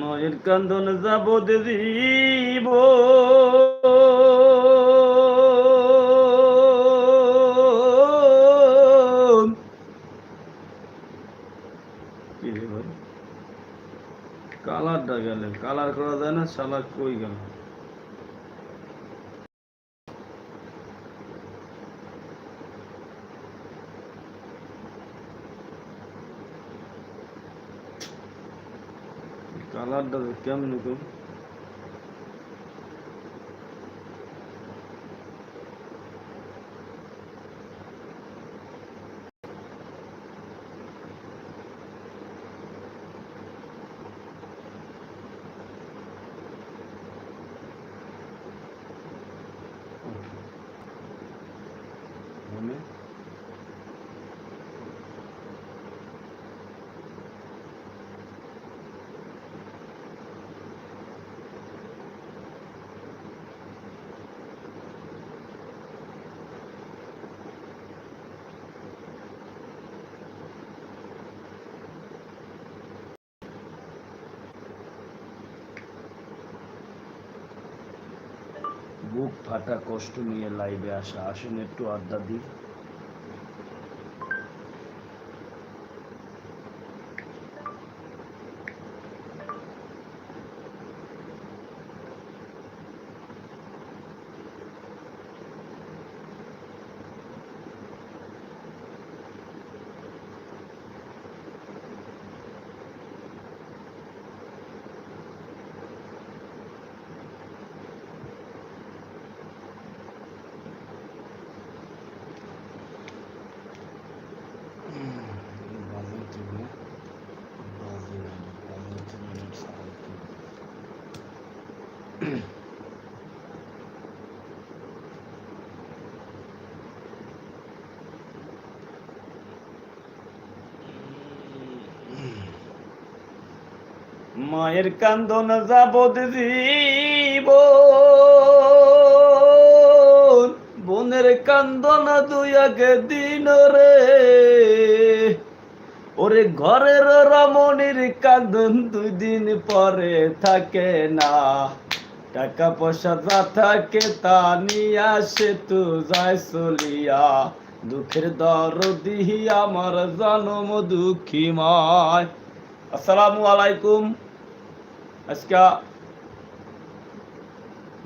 নয়ের কান্দন যাব দিব কি রে ভাই? কালারটা গেলে, কালার করা যায় না সালাক কই গেল? কালারটা কেমন কই মানে বুক ফাটা কষ্ট নিয়ে লাইভে আসা আসুন একটু আড্ডা দিই মায়ের কান্দন যাবত জীব। বোনের কান্দন দুই আগে দিন রে। ওরে ঘরের রমণীর কান্দন দুই দিন পরে থাকে না। টাকা পয়সা যা থাকে তা নিয়ে আসে তু যায় চলিয়া। দুঃখের দরদি আমার জনম দুঃখী মায় আসসালামু আলাইকুম। আজকে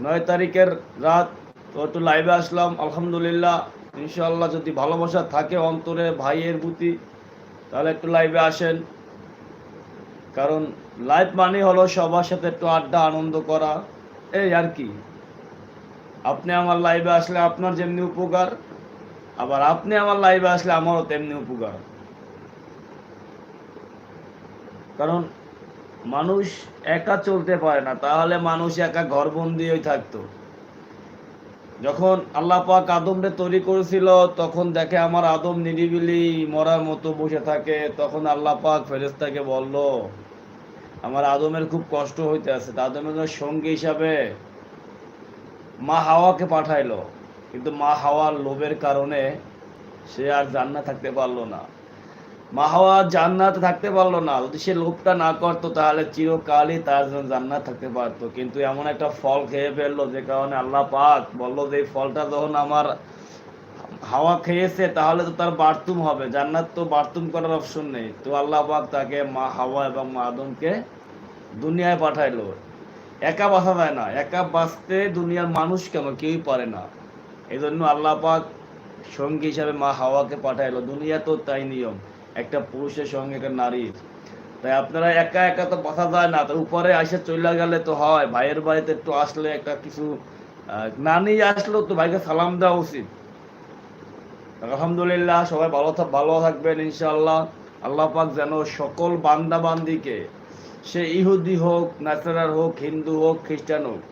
নয় তারিখের রাত তো একটু লাইভে আসলাম। আলহামদুলিল্লাহ, ইনশাআল্লাহ যদি ভালোবাসা থাকে অন্তরে ভাইয়ের প্রতি, তাহলে একটু লাইভে আসেন। কারণ লাইভ মানে হলো সবার সাথে একটু আড্ডা, আনন্দ করা। এই আর কি। আপনি আমার লাইভে আসলে আপনার যেমনি উপকার, আবার আপনি আমার লাইভে আসলে আমারও তেমনি উপকার। কারণ মানুষ একা চলতে পারে না, তাহলে মানুষ একা ঘরবন্দি হয়ে থাকতো। যখন আল্লাহ পাক আদমরে তৈরি করেছিল, তখন দেখে আমার আদম নিরিবিলি মরার মতো বসে থাকে। তখন আল্লাহ পাক ফেরেস্তাকে বলল, আমার আদমের খুব কষ্ট হইতে আছে আদমের সঙ্গী হিসাবে মা হাওয়াকে পাঠাইলো। কিন্তু মা হাওয়ার লোভের কারণে সে আর জান্না থাকতে পারল না। মা হাওয়া জান্নাতে থাকতে পারল না। যদি সে লোভটা না করতো, তাহলে চিরকালই তার জন্য জান্নাত থাকতে পারতো। কিন্তু এমন একটা ফল খেয়ে ফেলল, যে কারণে আল্লাহ পাক বলল যে, এই ফলটা যখন আমার হাওয়া খেয়েছে, তাহলে তো তার বার্তুম হবে। জান্নাত তো বার্তুম করার অপশন নেই। তো আল্লাহ পাক তাকে মা হাওয়া এবং মা আদমকে দুনিয়ায় পাঠাইলো। একা বাঁচা যায় না। একা বাঁচতে দুনিয়ার মানুষ কেন? কেউই পারে না। এই জন্য আল্লাহ পাক সঙ্গী হিসাবে মা হাওয়াকে পাঠাইলো। দুনিয়া তো তাই নিয়ম। একটা পুরুষের সঙ্গে একটা নারীর। তাই আপনারা একা একা তো বাঁচা যায় না তো উপরে আসে চলে গেলে তো হয় ভাইয়ের বাড়িতে একটু আসলে একটা কিছু আহ, না নিয়ে আসলেও তো ভাইকে সালাম দেওয়া উচিত। আলহামদুলিল্লাহ সবাই ভালো থাক ভালো থাকবেন ইনশাআল্লাহ। আল্লাহ পাক যেন সকল বান্দা বান্দিকে সে ইহুদি হোক নাসারার হোক হিন্দু হোক খ্রিস্টান হোক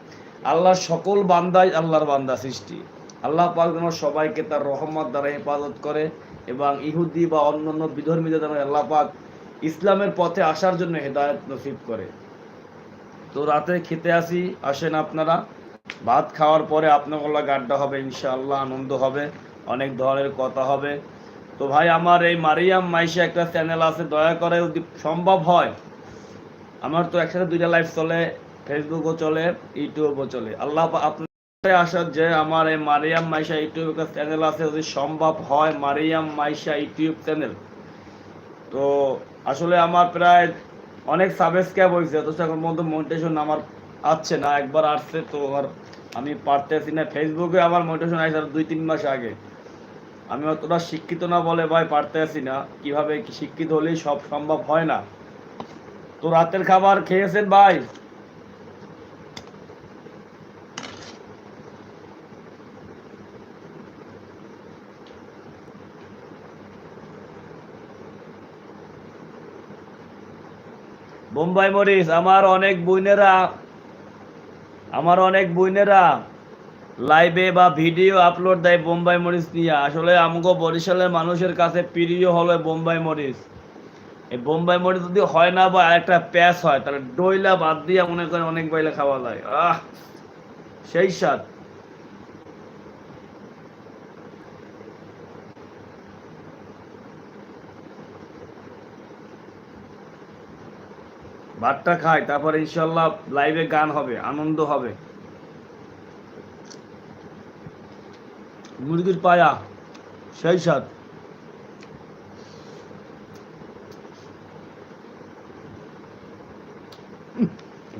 আল্লাহর সকল বান্দাই আল্লাহর বান্দা সৃষ্টি। আল্লাহ পাক যেন সবাইকে তার রহমত দ্বারা হেফাজত করে। এবং ইহুদি বা অন্যান্য বিধর্মীদের যেন আল্লাহ পাক ইসলামের পথে আসার জন্য হেদায়ত নসিব করে। তো রাতে খেতে আসি, আসেন আপনারা। ভাত খাওয়ার পরে আপনাগুলো গাড্ডা হবে, ইনশাআল্লাহ আনন্দ হবে, অনেক ধরনের কথা হবে। তো ভাই, আমার এই মারিয়াম মাইশা একটা চ্যানেল আছে, দয়া করে যদি সম্ভব হয়, আমার তো একসাথে দুইটা লাইভ চলে ফেসবুকও চলে ইউটিউবও চলে। আল্লাহ আপনার আসার যে আমার এই মারিয়াম মাইশা ইউটিউব একটা চ্যানেল আছে, যদি সম্ভব হয় মারিয়াম মাইশা ইউটিউব চ্যানেল তো আসলে আমার প্রায় অনেক সাবস্ক্রাইব হয়েছে, অথচ এখন পর্যন্ত মনিটেশন আমার আসছে না, একবার আসছে তো আর আমি পারতেছি না। ফেসবুকে আমার মোটিভেশন আসছে দুই তিন মাস আগে। আমি অতটা শিক্ষিত না বলে ভাই পারতেছি না, কীভাবে শিক্ষিত হলেই সব সম্ভব হয় না। তো রাতের খাবার খেয়েছেন ভাই? বোম্বাই মরিচ আমার অনেক বইনেরা আমার অনেক বইনেরা লাইভে বা ভিডিও আপলোড দেয় বোম্বাই মরিচ নিয়ে। আসলে আমগো বরিশালের মানুষের কাছে প্রিয় হলো বোম্বাই মরিচ এই বোম্বাই মরিচ যদি হয় না বা একটা প্যাঁচ হয়, তাহলে ডইলা বাদ দিয়ে মনে করেন অনেক বাইলে খাওয়া যায়। আহ, সেই স্বাদ। ভাতটা খাই, তারপরে ইনশাল্লাহ লাইভে গান হবে, আনন্দ হবে। মুরগির পায়া, সেই সাথ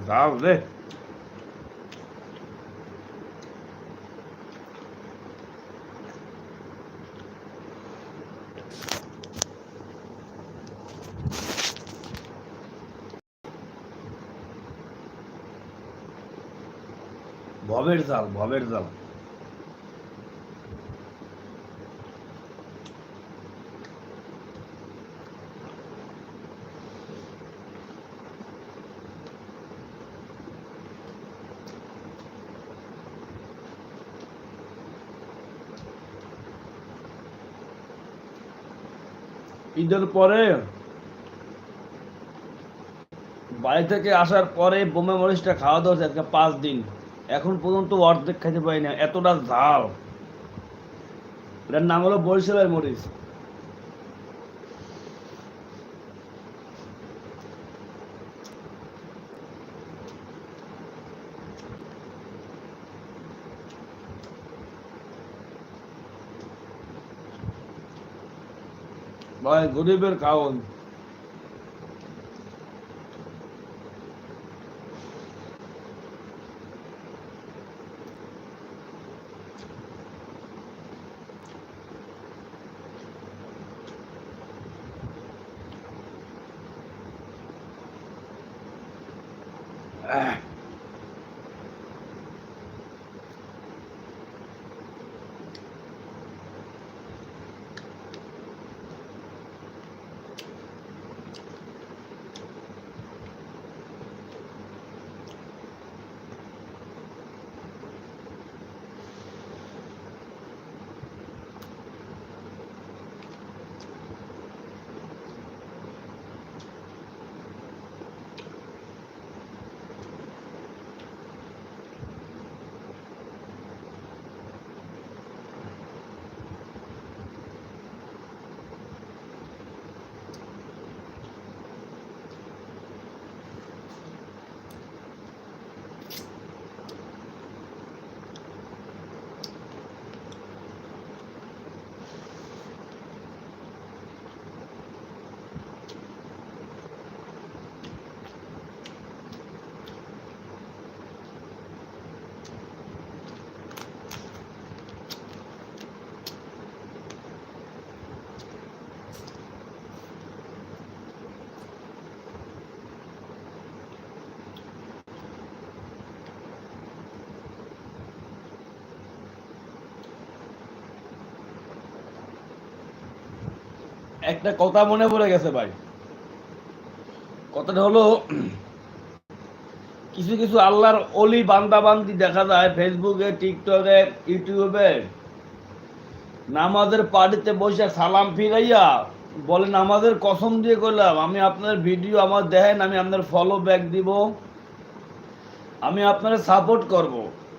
যাও রে। ভবের জাল ভবের জাল। ঈদের পরে বাড়ি থেকে আসার পরে বোমে মরিচটা খাওয়া দাওয়া আজকে পাঁচ দিন। এখন পর্যন্ত অর্ধেক খাইতে পারি না, এতটা ঝাল। এটার নাম হলো বরিশালের মরিচ। ভাই, গরিবের খাওন একটা কথা মনে পড়ে গেছে ভাই। কথাটা হলো, কিছু কিছু আল্লাহর অলি বান্দা বান্দি দেখা যায়, ফেসবুকে, টিকটকে, ইউটিউবে, নামাজের পার্টিতে বসে সালাম ফিরাইয়া বলে, নামাজের কসম দিয়ে করলাম আমি আপনার ভিডিও আমার দেখেন, আমি আপনার ফলো ব্যাক দিব, আমি আপনার সাপোর্ট করব।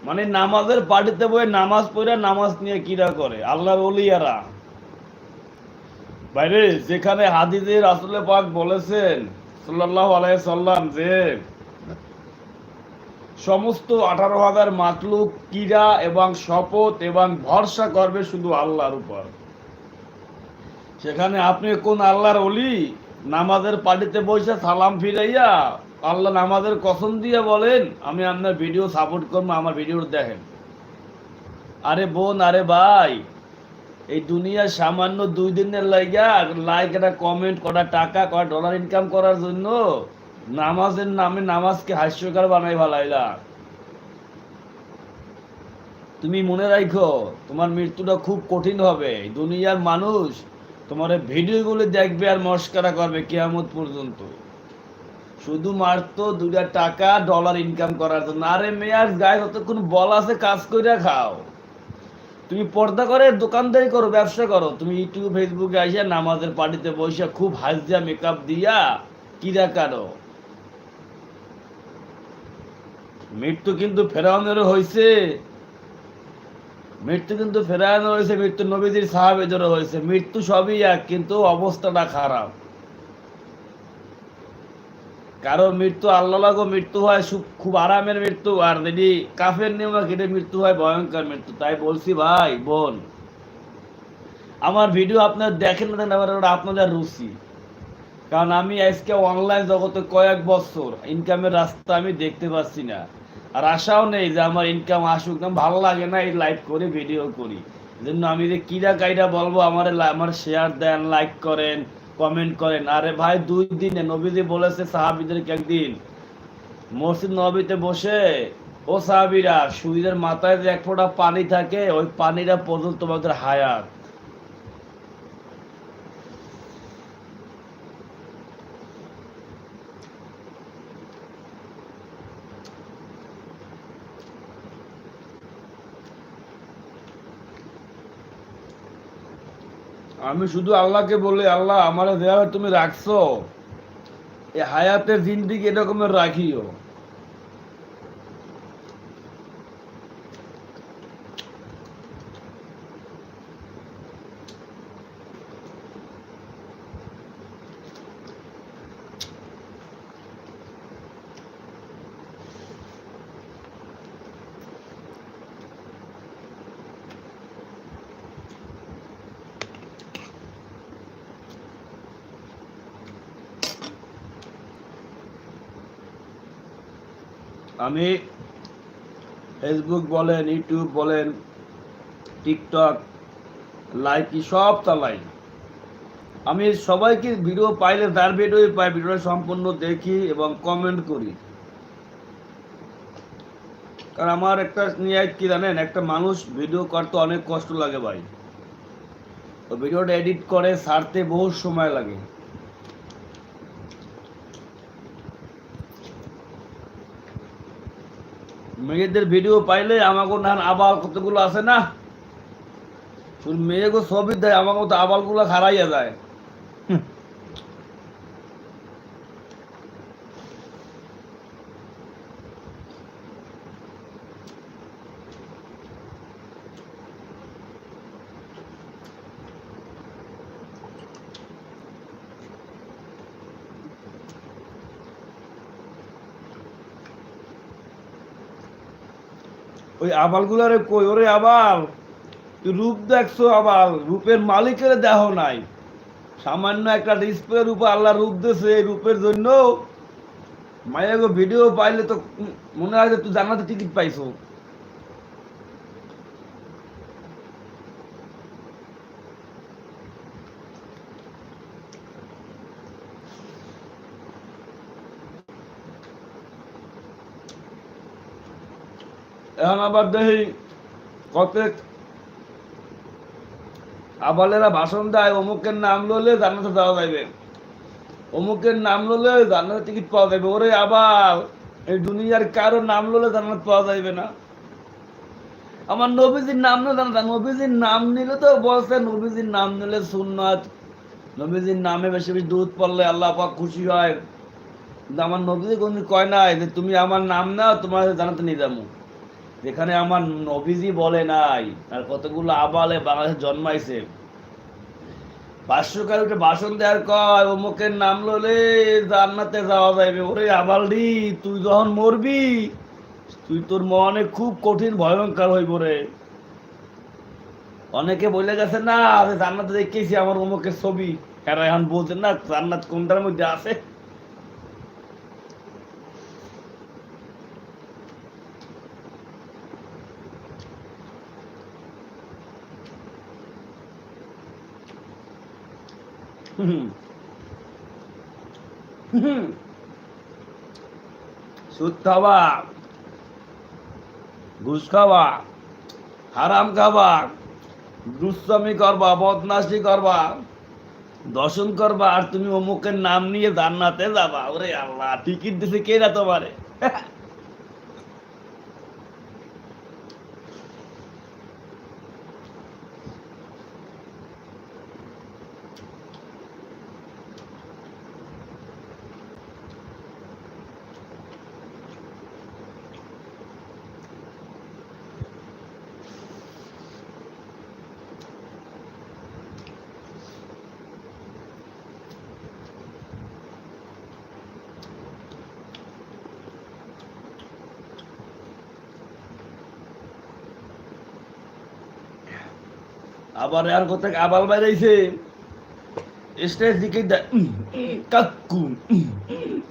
মানে নামাজের পার্টিতে বসে নামাজ পড়ে, নামাজ নিয়ে কিরা করে? আল্লাহর অলিয়ারা বাইরে, যেখানে হাদিদের আসলে পাক বলেছেন সাল্লাহ আলাই সাল্লাম যে সমস্ত আঠারো হাজার মাতলুক কিরা এবং শপথ এবং ভরসা করবে শুধু আল্লাহর উপর। সেখানে আপনি কোন আল্লাহর অলি নামাজের পার্টিতে বসে সালাম ফিরাইয়া আল্লাহ নামাজের কসম দিয়ে বলেন, আমি আপনার ভিডিও সাপোর্ট করব, আমার ভিডিও দেখেন। আরে বোন, আরে ভাই এই দুনিয়ার সামান্য দুই দিনের লাইগা লাইক একটা কমেন্ট কটা টাকা কটা ডলার ইনকাম করার জন্য নামাজের নামে নামাজকে হাস্যকর বানাই ভালাইলা তুমি মনে রাখো তোমার মৃত্যুটা খুব কঠিন হবে। দুনিয়ার মানুষ তোমার ভিডিওগুলো দেখবে আর মস্কারা করবে কেয়ামত পর্যন্ত। শুধুমাত্র দুটা টাকা ডলার ইনকাম করার জন্য। আরে মেয়ার গায়ে যতক্ষণ বল আছে, কাজ করে খাও। তুমি পর্দা করে দোকানদারি করো, ব্যবসা করো। তুমি ইউটিউব ফেসবুকে আসে নামাজের পার্টিতে বসে খুব হাজিয়া মেকআপ দিয়া কিরা কারও মৃত্যু কিন্তু ফেরাউনেরও হয়েছে মৃত্যু কিন্তু ফেরাউনের হয়েছে মৃত্যু নবীজির সাহাবেদেরও হয়েছে মৃত্যু সবই এক, কিন্তু অবস্থাটা খারাপ। কারও মৃত্যু আল্লাহ লাগো মৃত্যু হয় খুব আরামের মৃত্যু, আর যদি কাফের নিয়মে কেটে মৃত্যু হয় ভয়ঙ্কর মৃত্যু। তাই বলছি ভাই, বোন, আমার ভিডিও আপনার দেখেন না আমার ওটা আপনাদের রুচি। কারণ আমি আজকে অনলাইন জগতে কয়েক বছর ইনকামের রাস্তা আমি দেখতে পাচ্ছি না। আর আশাও নেই যে আমার ইনকাম আসুক, না, ভালো লাগে না এই লাইভ করে ভিডিও করি। জন্য আমি যে কিরা কাইরা বলব, আমার আমার শেয়ার দেন লাইক করেন কমেন্ট করেন, আরে ভাই, দুই দিনে নবীজি বলেছে সাহাবিদেরকে একদিন। মসজিদ নবীতে বসে, ও সাহাবিরা সুইদের মাথায় যে এক ফোঁটা পানি থাকে, ওই পানিটা পর্যন্ত তোমাদের হায়াত। আমি শুধু আল্লাহকে বলি আল্লাহ আমার যেভাবে তুমি রাখছো। এই হায়াতের জিন্দিগি এরকমের রাখিও। আমি ফেসবুক বলেন ইউটিউব বলেন টিকটক লাইকি সব চালাই। আমি সবাইকে ভিডিও পাইলে তার ভিডিওই পাই ভিডিওটা সম্পূর্ণ দেখি এবং কমেন্ট করি। কারণ আমার একটা নিয়ে কি জানেন, একটা মানুষ ভিডিও করতে অনেক কষ্ট লাগে ভাই। তো ভিডিওটা এডিট করে সারতে বহু সময় লাগে। মেয়েদের ভিডিও পাইলে আমাকে না আবাল কতগুলো আছে না? মেয়েকে ছবি দেয় আমাকে তো আবালগুলো খারাইয়া যায়। ওই আবালগুলারে কই? ওরে আবাল, তুই রূপ দেখছ আবাল, রূপের মালিকের দেহ নাই। সামান্য একটা ডিসপ্লে উপর আল্লাহ রূপ দিয়েছে এই রূপের জন্য। মায়ের ভিডিও পাইলে তো মনে হয় যে তুই জানাতে টিকিট পাইছো। এখন আবার দেখি কত আবালেরা ভাষণ দেয়, অমুকের নাম ললে জান্নাতে যাওয়া যাইবে। অমুকের নাম ললে জান্নাতে টিকিট পাওয়া যাবে ওরে আবার এই দুনিয়ার কারও নাম ললে জান্নাত পাওয়া যাইবে না। আমার নবীজির নাম না। জানা নবীজির নাম নিলে তো বলছে, নবীজির নাম নিলে সুন্নাত। নবীজির নামে বেশি বেশি দুধ পড়লে আল্লাহ পাক খুশি হয়। কিন্তু আমার নবীজি কোনদিন কয় নাই যে, তুমি আমার নাম নাও, তোমার জানাতে নিয়ে যাব। যেখানে আমার নবীজি বলে নাই, আর কতগুলো আবালে বাংলাদেশে জন্মাইছে। ভাষ্যকার উঠে ভাষণ দেওয়ার কয় অমুকের নাম ললে জান্নাতে যাওয়া যাবে ওরে আবালডি, তুই যখন মরবি, তুই তোর মনে খুব কঠিন, ভয়ঙ্কর হইব রে। অনেকে বলে গেছে, না জান্নাতে দেখেছি আমার অমুকের ছবি। হ্যাঁ এখন বলছেন না, জান্নাত কোনটার মধ্যে আছে? সুদ খাওয়া, ঘুষ খাওয়া, হারাম খাবা দুষ্টামি করবা, বদমাশি করবা, দর্শন করবা, আর তুমি অমুকের নাম নিয়ে জান্নাতে যাবা। ওরে আল্লাহ টিকিট দিছে কে না তোমারে? আবার আর কোথায় আবাল বাইরেছে। স্টেজ দিকে উম,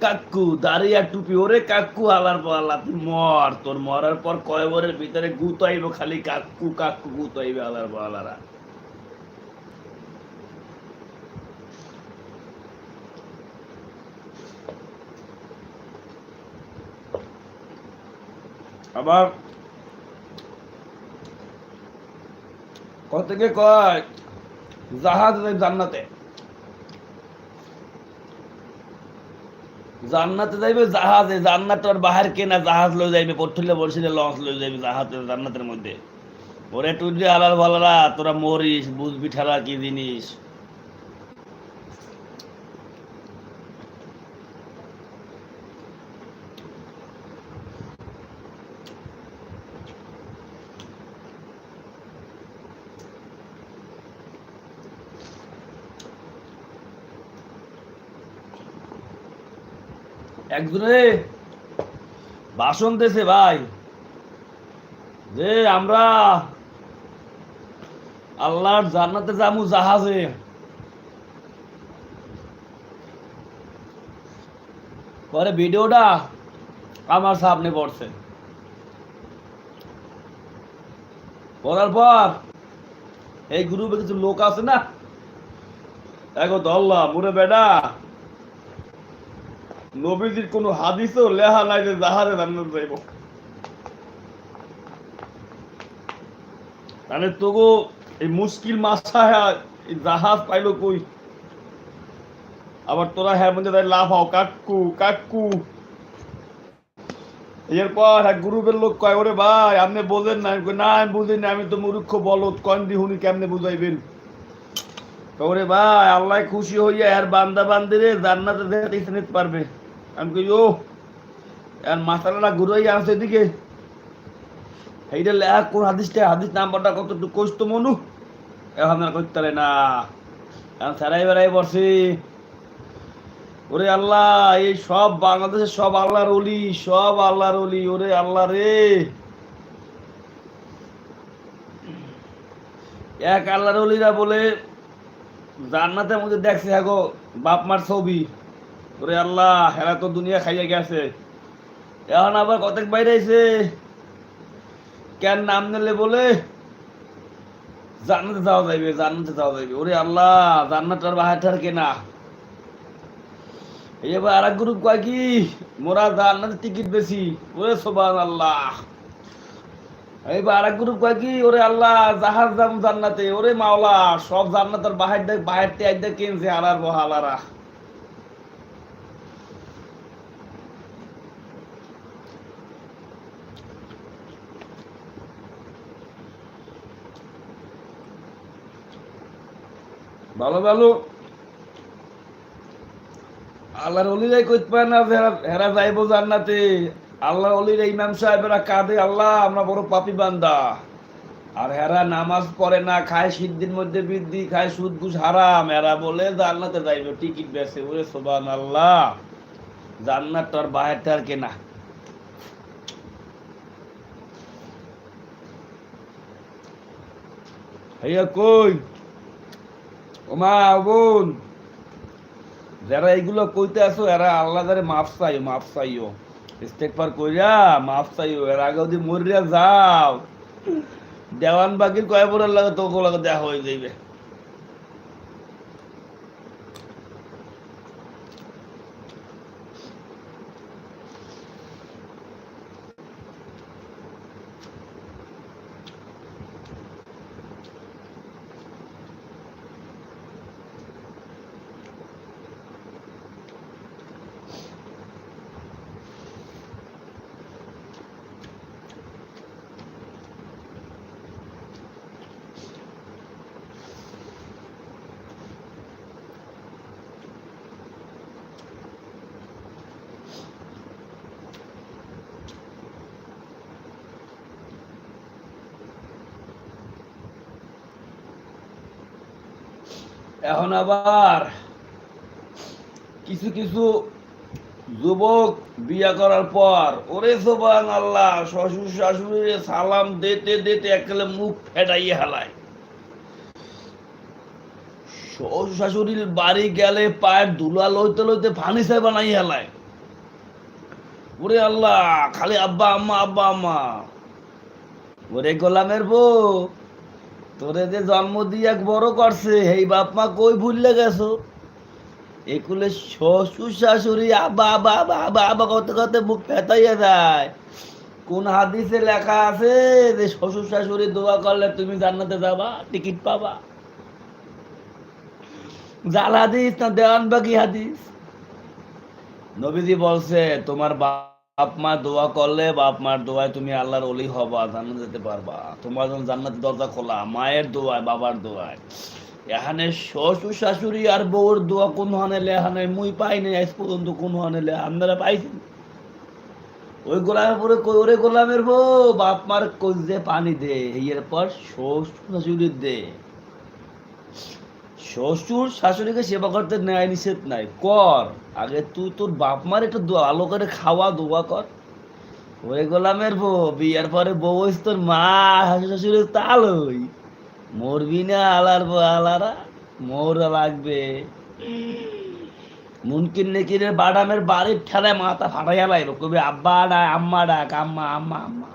কাক্কু দাঁড়িয়ে টুপি ওরে কাকু আলার আল্লাহ তুই মর তোর মরার পর কয়বরের ভিতরে গুত আইব খালি কাকু কাকু গুত আইবে আলার পর আলারা। আবার কত থেকে কয়? জাহাজ জান্নাতে। জান্নাতে যাইবে জাহাজে জান্নাত আর বাহার কেনা জাহাজ লই যাইবে পট্টুলে বলছিলে লঞ্চ লই যাইবে জাহাজে জান্নাতের মধ্যে। ওরে টুজি আলাল ভালারা, তোরা মরিস, বুঝবি ঠালা কি জিনিস? একজনে? ভাষণ ভাই। যে আমরা আল্লাহর জান্নাতে যামু জাহাজে। পরে ভিডিওটা আমার সামনে পড়ছে। পড়ার পর এই গ্রুপে কিছু লোক আছে না? এখন ধরলাম মুরে বেডা নবীজির কোনো হাদিসও লেহা নাই যে জাহাজে জান্নাত যাইব। মানে তবু এই মুশকিল মাছায় এই জাহাজ পাইলো কই? আবার তোরা হ্যাঁ মধ্যে তাই লাভ হও কাকু কাকু। এরপর এক গ্রুপের লোক কয়, ওরে ভাই, আপনি বোঝেন না না, আমি বুঝি না আমি তো মূর্খ বলত কন দি হুনি কেমনে বুঝাইবেন? ওরে ভাই, আল্লাহ খুশি হইয়া এর বান্দা বান্দিরে জান্নাতে যেতে পারবে। আমি কই ও এর মাসালাটা ঘুরাই আসছে এদিকে। এইটা লেখা কোন হাদিসটা? হাদিস নাম্বারটা কত একটু কোষ তো মনু? এখন আর করতে পারে না। এখন সারাই বেড়াই বসে ওরে আল্লাহ, এই সব বাংলাদেশের সব আল্লাহর অলি সব আল্লাহর অলি ওরে আল্লাহ রে। এক আল্লাহর অলিরা বলে, জান্নাতের মধ্যে দেখছে হ্যাগো বাপ মার ছবি। ওরে আল্লাহ হেরা তো দুনিয়া খাইয়া গেছে। এখন আবার কতক বাইরে আইছে? কেন নাম নিলে বলে? জান্নাতে যাওয়া যাইবে, জান্নাতে যাওয়া যাইবে। ওরে আল্লাহ জান্নাতার বাহাটার কেনা। এবার আর এক গ্রুপ কয় কি? মোরা জান্নাতের টিকিট বেশি ওরে সোবান আল্লাহ এইবার আর এক গ্রুপ কয় কি? ওরে আল্লাহ জাহাজ দাম জান্নাতে। ওরে মাওলা, সব জান্নাতের বাহার দেখ বাহার টিয়ার দেখ কিনছে আলার বহালারা ভালো ভালো। আল্লাহর অলিরাই কইতে পারে না হেরা- হেরা যাইব জান্নাতে। আল্লাহর অলির ইমাম সাহেবেরা কাঁদে, আল্লাহ, আমরা বড় পাপি বান্দা। আর হেরা নামাজ পড়ে না, খায় সিদ্ধির মধ্যে বৃদ্ধি, খায় সুদ ঘুষ হারাম। এরা বলে, জান্নাতে যাইবে, টিকিট বেছে ওরে সোবান আল্লাহ জান্নাত তোর বাহেরটা আর কেনা। ভাইয়া কই? বোন, যারা এইগুলো কইতে আসো, এরা আল্লাহ দারে মাফ চাইও মাফ চাইও। ইস্তেকবার কইরা মাফ চাইও, এর আগে যদি মরিয়া যাও, দেওয়ান বাকির কয় বড় লাগে তো লাগে দেখা হয়ে যাইবে। এখন আবার কিছু কিছু যুবক বিয়া করার পর, ওরে সোবান আল্লাহ, শ্বশুর শাশুড়ির সালাম দিতে দিতে একেবারে মুখ ফেটাইয়ে হেলায়। শ্বশুর শাশুড়ির বাড়ি গেলে পায়ের ধুলা লইতে লইতে ফানিসে বানাই হেলায়। ওরে আল্লাহ, খালি আব্বা, আম্মা আব্বা, আম্মা। ওরে গোলামের বউ তোরে যে জন্ম দিয়ে এক বড় করছে, এই বাপ মা কই ভুললে গেছো? একুলে শ্বশুর শাশুড়ি আবা আবা আবা কত কত মুখ ফেতাইয়া যায়। কোন হাদিসে লেখা আছে যে শ্বশুর শাশুড়ি দোয়া করলে তুমি জান্নাতে যাবা, টিকিট পাবা? জাল হাদিস না দেওয়ান বাকি হাদিস? নবীজি বলছে, তোমার বাপ মা দোয়া করলে বাপ মার দোয়ায় তুমি আল্লাহর অলি হবা, জান্নাত যেতে পারবা। তোমার যখন জান্নাতের দরজা খোলা, মায়ের দোয়ায়, বাবার দোয়ায়। এখানে শ্বশুর, শাশুড়ি আর বউর দোয়া কোন হানে লেহানে মুই পাই নাই, আজ পর্যন্ত কোন হানে লে আপনারা পাইছেন? ওই গোলামের পরে ওরে গোলামের বউ, বাপ মার কই যে পানি দে এর পর শ্বশুর শাশুড়ি দে। শ্বশুর শাশুড়িকে সেবা করতে ন্যায় নিষেধ নাই। কর। আগে তুই তোর বাপ মার একটু ভালো করে খাওয়া, দোয়া কর। ওরে গোলামের বউ, বিয়ার পরে বউ তোর মা শাশুড়ি শাশুড়ি তালই। মরবি না আলার আলারা, মোর লাগবে। মুনকিন নেকিনের বাদামের বাড়ির ঠেলায় মাথা ফাটাইয়া লাইব কবি আব্বা ডাক, আম্মা ডাক, আম্মা আম্মা আম্মা।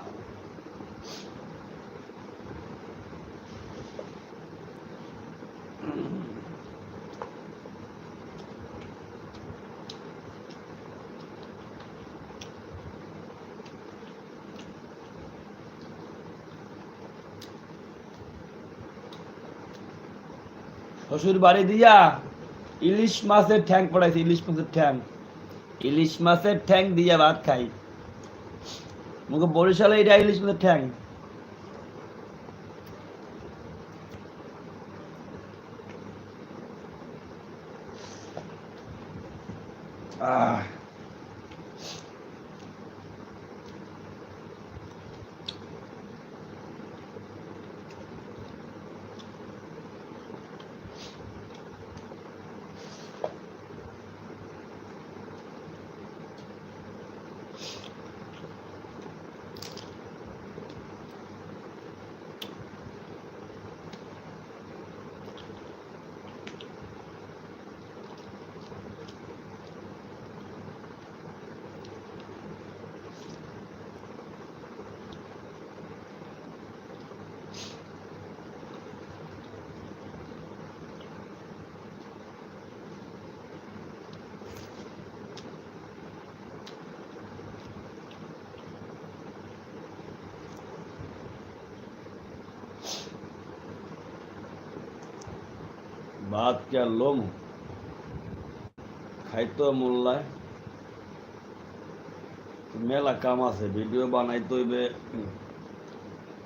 শ্বশুর বাড়ি দিয়া ইলিশ মাছের ঠ্যাং পড়াইছে, ইলিশ মাছের ঠ্যাং। ইলিশ মাছের ঠ্যাং দিয়া ভাত খাই। মুখে বরিশালে এটা ইলিশ মাছের ঠ্যাং। আহ। ভাত কে আর লোম খাইতো মোল্লায় মেলা কাম আছে, ভিডিও বানাইতে হইবে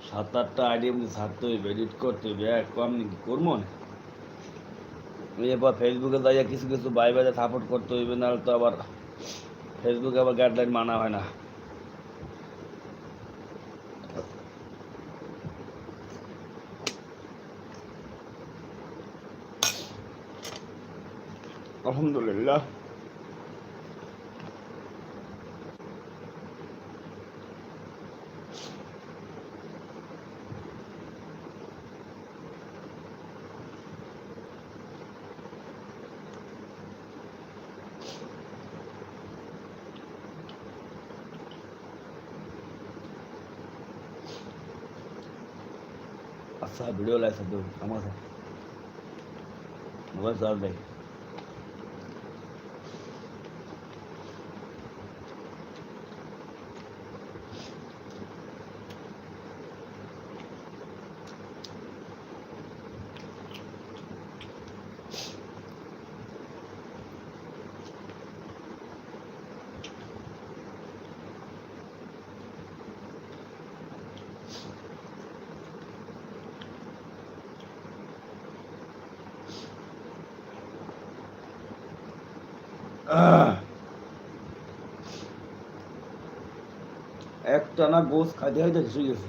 সাত আটটা আইডি এমনি ছাড়তে হইবে, এডিট করতে হইবে কম নাকি করব? না ফেসবুকে যাইয়া কিছু কিছু বাই বাইরে সাপোর্ট করতে হইবে না তো আবার ফেসবুকে আবার গাইডলাইন মানা হয় না। আলহামদুলিল্লাহ। আচ্ছা ভিডিও লাইভ আমার মোবাইল চার্জ দেয় একটানা গোস খাইতে খাইতে শুয়ে গেছে।